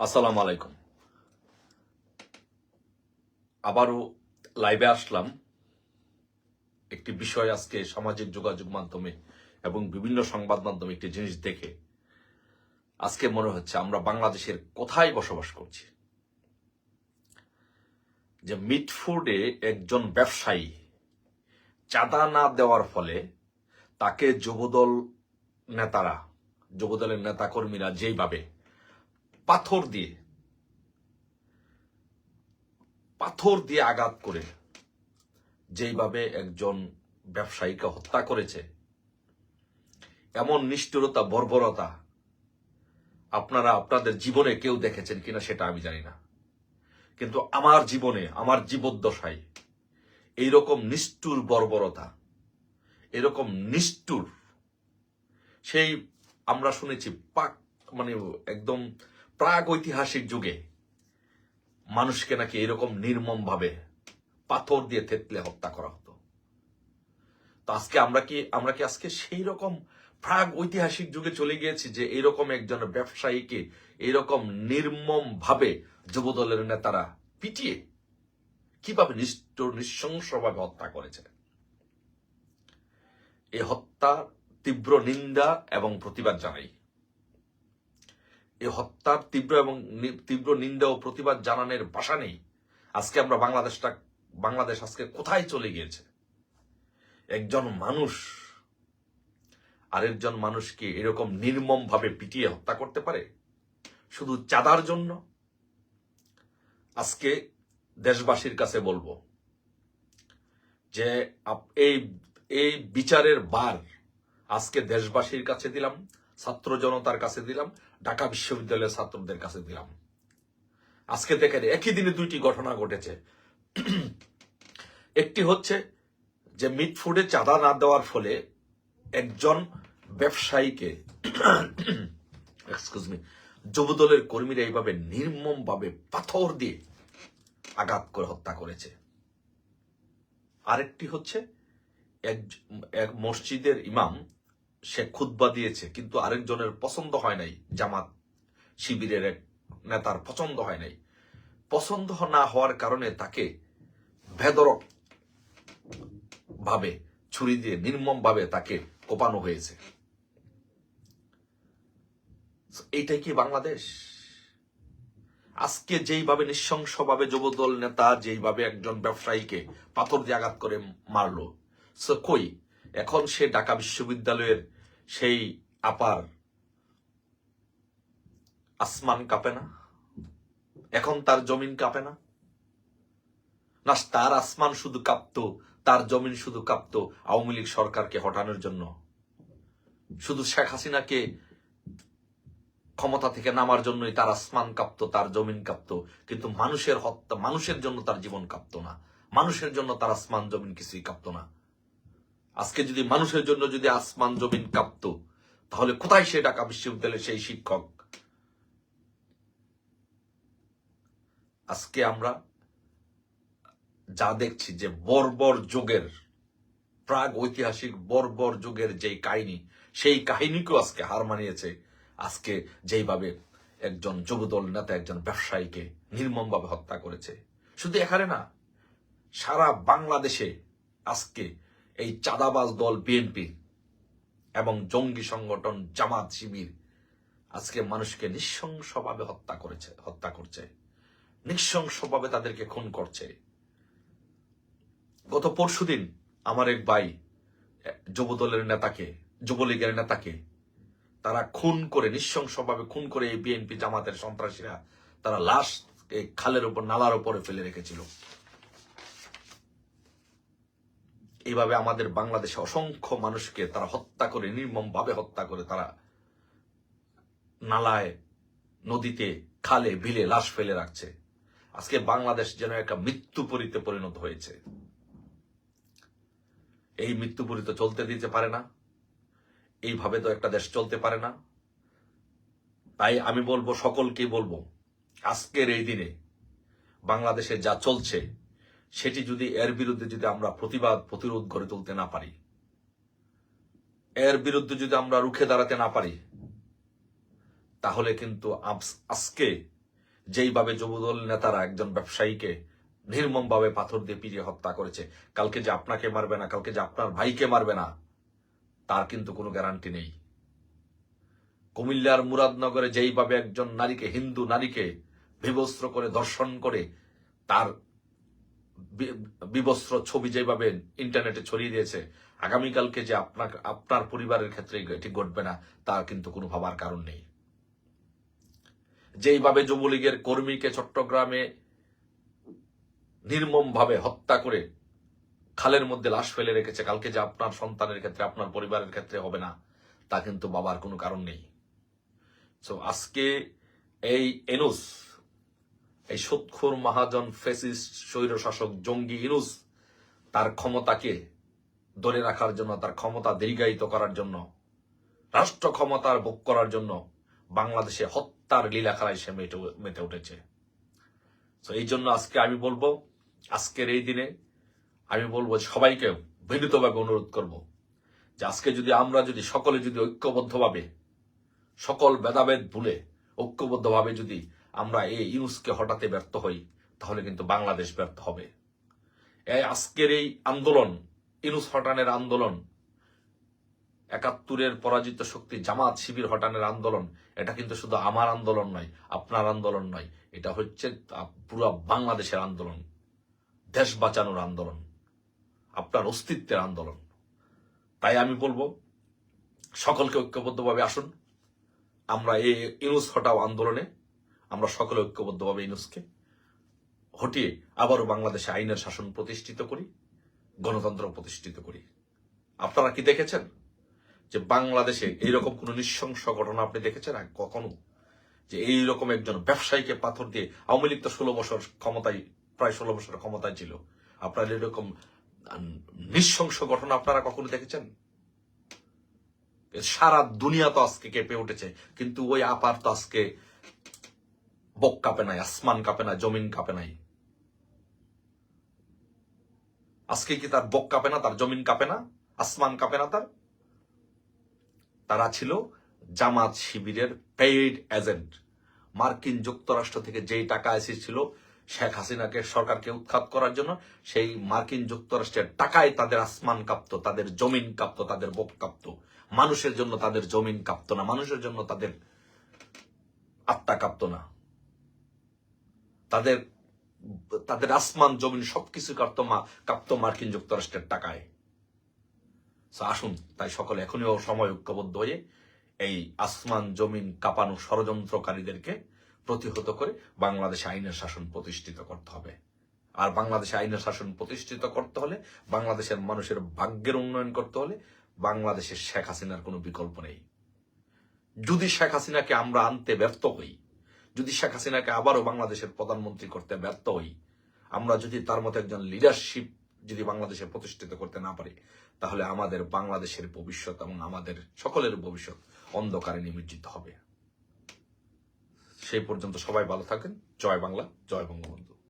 আসসালামু আলাইকুম। আবারও লাইভে আসলাম। একটি বিষয় আজকে সামাজিক যোগাযোগ মাধ্যমে এবং বিভিন্ন সংবাদ মাধ্যমে একটি জিনিস দেখে আজকে মনে হচ্ছে আমরা বাংলাদেশের কোথায় বসবাস করছি। যে মিটফুডে একজন ব্যবসায়ী চাঁদা না দেওয়ার ফলে তাকে যুবদল নেতারা, যুবদলের নেতাকর্মীরা যেইভাবে পাথর দিয়ে পাথর দিয়ে আঘাত করে যেইভাবে একজন ব্যবসায়ীকে হত্যা করেছে, এমন নিষ্ঠুরতা, বর্বরতা আপনারা আপনাদের জীবনে কেউ দেখেছেন কিনা সেটা আমি জানি না। কিন্তু আমার জীবনে, আমার জীবদ্দশায় এইরকম নিষ্ঠুর বর্বরতা, এরকম নিষ্ঠুর, সেই আমরা শুনেছি পাক মানে একদম প্রাগ ঐতিহাসিক যুগে মানুষকে নাকি এরকম নির্মম ভাবে পাথর দিয়ে থেতলে হত্যা করা হতো। তো আজকে আমরা কি আমরা কি আজকে সেই রকম প্রাগ ঐতিহাসিক যুগে চলে গিয়েছি যে এরকম একজন ব্যবসায়ীকে এরকম নির্মম ভাবে যুবদলের নেতারা পিটিয়ে কীভাবে নিষ্ঠুর নৃশংসভাবে হত্যা করেছে? এই হত্যা তীব্র নিন্দা এবং প্রতিবাদ জানাই। এই হত্যার তীব্র এবং তীব্র নিন্দা ও প্রতিবাদ জানানোর ভাষা নেই। আজকে আমরা বাংলাদেশটা, বাংলাদেশ আজকে কোথায় চলে গিয়েছে? একজন মানুষ, আরেকজন মানুষকে এরকম নির্মম ভাবে পিটিয়ে হত্যা করতে পারে? শুধু চাঁদার জন্য? আজকে দেশবাসীর কাছে বলব যে এই এই বিচারের বার আজকে দেশবাসীর কাছে দিলাম। ছাত্র জনতার কাছে দিলাম, ঢাকা বিশ্ববিদ্যালয়ের ছাত্রদের কাছে দিলাম। আজকে দেখেন, একই দিনে দুইটি ঘটনা ঘটেছে। একটি হচ্ছে যে মিটফুডে চাঁদা না দেওয়ার ফলে একজন ব্যবসায়ীকে এক্সকিউজ মি যুবদলের কর্মীরা এইভাবে নির্মম ভাবে পাথর দিয়ে আঘাত করে হত্যা করেছে। আরেকটি হচ্ছে এক মসজিদের ইমাম সে খুতবা দিয়েছে, কিন্তু আরেকজনের পছন্দ হয় নাই জামাত শিবিরের এক নেতার পছন্দ হয় নাই। পছন্দ না হওয়ার কারণে তাকে ভেদরক ভাবে, ছুরি দিয়ে নির্মম ভাবে তাকে কোপানো হয়েছে। এইটাই কি বাংলাদেশ? আজকে যেইভাবে নৃশংসভাবে যুবদল নেতা যেইভাবে একজন ব্যবসায়ীকে পাথর দিয়ে আঘাত করে মারলো কই? এখন সে ঢাকা বিশ্ববিদ্যালয়ের সেই আপার আসমান কাঁপে না? এখন তার জমিন কাঁপে না? না, তার আসমান শুধু কাঁপতো, তার জমিন শুধু কাঁপতো আওয়ামী লীগ সরকারকে হটানোর জন্য। শুধু শেখ হাসিনাকে ক্ষমতা থেকে নামার জন্যই তার আসমান কাঁপতো, তার জমিন কাঁপতো, কিন্তু মানুষের হত্যা, মানুষের জন্য তার জীবন কাঁপতো না। মানুষের জন্য তার আসমান, জমিন কিছুই কাঁপতো না। আজকে যদি মানুষের জন্য যদি আসমান জমিন কাঁপতো, তাহলে কোথায় সে ঢাকা বিশ্ববিদ্যালয়ের সেই শিক্ষক? আজকে আমরা যা দেখছি যে বর্বর যুগের, প্রাগ ঐতিহাসিক বর্বর যুগের যেই কাহিনী, সেই কাহিনীকেও আজকে হার মানিয়েছে। আজকে যেইভাবে একজন যুবদল নেতা, একজন ব্যবসায়ীকে নির্মমভাবে হত্যা করেছে। শুধু এখানে না, সারা বাংলাদেশে আজকে এই চাঁদাবাজ দল বিএনপি এবং জঙ্গি সংগঠন জামাত শিবির আজকে মানুষকে নৃশংসভাবে হত্যা করেছে, হত্যা করছে। নৃশংসভাবে তাদেরকে খুন করছে। গত পরশুদিন আমার এক ভাই, যুবদলের নেতাকে, যুবলীগের নেতাকে, তারা খুন করে, নৃশংসভাবে খুন করে এই বিএনপি জামাতের সন্ত্রাসীরা তারা লাশ খালের উপর, নালার উপরে ফেলে রেখেছিল। এইভাবে আমাদের বাংলাদেশে অসংখ্য মানুষকে তারা হত্যা করে নির্মম ভাবে হত্যা করে, তারা নালায়, নদীতে খালে, বিলে লাশ ফেলে রাখছে। আজকে বাংলাদেশ যেন একটা মৃত্যুপুরীতে পরিণত হয়েছে। এই মৃত্যুপুরী তো চলতে দিতে পারে না। এইভাবে তো একটা দেশ চলতে পারে না। তাই আমি বলব, সকলকেই বলব, আজকের এই দিনে বাংলাদেশে যা চলছে সেটি যদি এর বিরুদ্ধে যদি আমরা প্রতিবাদ, প্রতিরোধ গড়ে তুলতে না পারি, এর বিরুদ্ধে যদি আমরা রুখে দাঁড়াতে না পারি, তাহলে কিন্তু আজ- আজকে যেইভাবে যুবদল নেতারা একজন ব্যবসায়ীকে নির্মমভাবে পাথর দিয়ে পিটিয়ে হত্যা করেছে, কালকে যে আপনাকে মারবে না, কালকে যে আপনার ভাইকে মারবে না, তার কিন্তু কোনো গ্যারান্টি নেই। কুমিল্লার মুরাদনগরে যেইভাবে একজন নারীকে, হিন্দু নারীকে বিবস্ত্র করে দর্শন করে, তার বিবস্ত্র ছবি যেভাবে ইন্টারনেটে ছড়িয়ে দিয়েছে, আগামীকালকে যে আপনার আপনার পরিবারের ক্ষেত্রে এটি ঘটবে না, তার কিন্তু কোনো ভাবার কারণ নেই। যেইভাবে যুবলীগের কর্মীকে চট্টগ্রামে নির্মমভাবে হত্যা করে খালের মধ্যে লাশ ফেলে রেখেছে, কালকে যে আপনার সন্তানের ক্ষেত্রে, আপনার পরিবারের ক্ষেত্রে হবে না, তা কিন্তু বাবার কোনো কারণ নেই। তো আজকে এই এনুস এই সুৎখুর মহাজন ফেসিস্ট স্বৈরশাসক জঙ্গি ইনুস তার ক্ষমতাকে ধরে রাখার জন্য, তার ক্ষমতা দীর্ঘায়িত করার জন্য, রাষ্ট্র ক্ষমতার ভোগ করার জন্য বাংলাদেশে হত্যার লীলাখালায় সে মেতে মেতে উঠেছে। তো এই জন্য আজকে আমি বলব, আজকের এই দিনে আমি বলব সবাইকে বিনীতভাবে অনুরোধ করব যে আজকে যদি আমরা যদি সকলে যদি ঐক্যবদ্ধভাবে, সকল ভেদাভেদ ভুলে, ঐক্যবদ্ধভাবে যদি আমরা এই ইউনুসকে হটাতে ব্যর্থ হই, তাহলে কিন্তু বাংলাদেশ ব্যর্থ হবে। এই আজকের এই আন্দোলন ইনুস হটানের আন্দোলন, একাত্তরের পরাজিত শক্তি জামাত শিবির হটানের আন্দোলন, এটা কিন্তু শুধু আমার আন্দোলন নয়, আপনার আন্দোলন নয়, এটা হচ্ছে পুরো বাংলাদেশের আন্দোলন, দেশ বাঁচানোর আন্দোলন, আপনার অস্তিত্বের আন্দোলন। তাই আমি বলব, সকলকে ঐক্যবদ্ধভাবে আসুন, আমরা এই ইনুস হটাও আন্দোলনে আমরা সকলে ঐক্যবদ্ধভাবে ইনুসকে হটিয়ে আবারও বাংলাদেশে আইনের শাসন প্রতিষ্ঠিত করি, গণতন্ত্র প্রতিষ্ঠিত করি। আপনারা কি দেখেছেন যে বাংলাদেশে এইরকম কোন নৃশংস ঘটনা আপনি দেখেছেন? কখনো? যে এইরকম একজন ব্যবসায়ীকে পাথর দিয়ে আওয়ামী লীগ তো ষোলো বছর ক্ষমতায়, প্রায় ষোলো বছর ক্ষমতায় ছিল। আপনারা এরকম নৃশংস ঘটনা আপনারা কখনো দেখেছেন? সারা দুনিয়া তো আজকে কেঁপে উঠেছে, কিন্তু ওই আপার তো আজকে বক কাঁপে নাই আসমান কাঁপে না জমিন কাঁপে নাই আজকে কি তার বক কাঁপে না তার জমিন কাঁপে না আসমান কাঁপে না তার তারা ছিল জামাত শিবিরের পেইড এজেন্ট মার্কিন যুক্তরাষ্ট্র থেকে যেই টাকা এসেছিল শেখ হাসিনাকে সরকারকে উৎখাত করার জন্য সেই মার্কিন যুক্তরাষ্ট্রের টাকায় তাদের আসমান কাঁপত তাদের জমিন কাঁপত তাদের বক কাঁপত মানুষের জন্য তাদের জমিন কাঁপত না মানুষের জন্য তাদের আত্মা কাঁপত না তাদের তাদের আসমান, জমিন সবকিছু কাঁপত মা- কাঁপত মার্কিন যুক্তরাষ্ট্রের টাকায়। আসুন, তাই সকলে এখনই সময় ঐক্যবদ্ধ হয়ে এই আসমান, জমিন কাঁপানো ষড়যন্ত্রকারীদেরকে প্রতিহত করে বাংলাদেশে আইনের শাসন প্রতিষ্ঠিত করতে হবে। আর বাংলাদেশে আইনের শাসন প্রতিষ্ঠিত করতে হলে, বাংলাদেশের মানুষের ভাগ্যের উন্নয়ন করতে হলে বাংলাদেশের শেখ হাসিনার কোনো বিকল্প নেই। যদি শেখ হাসিনাকে আমরা আনতে ব্যর্থ হই যদি শেখ হাসিনাকে আবারও বাংলাদেশের প্রধানমন্ত্রী করতে ব্যর্থ হই, আমরা যদি তার মতো একজন লিডারশিপ যদি বাংলাদেশে প্রতিষ্ঠিত করতে না পারি, তাহলে আমাদের বাংলাদেশের ভবিষ্যৎ এবং আমাদের সকলের ভবিষ্যৎ অন্ধকারে নিমজ্জিত হবে। সেই পর্যন্ত সবাই ভালো থাকেন। জয় বাংলা, জয় বঙ্গবন্ধু।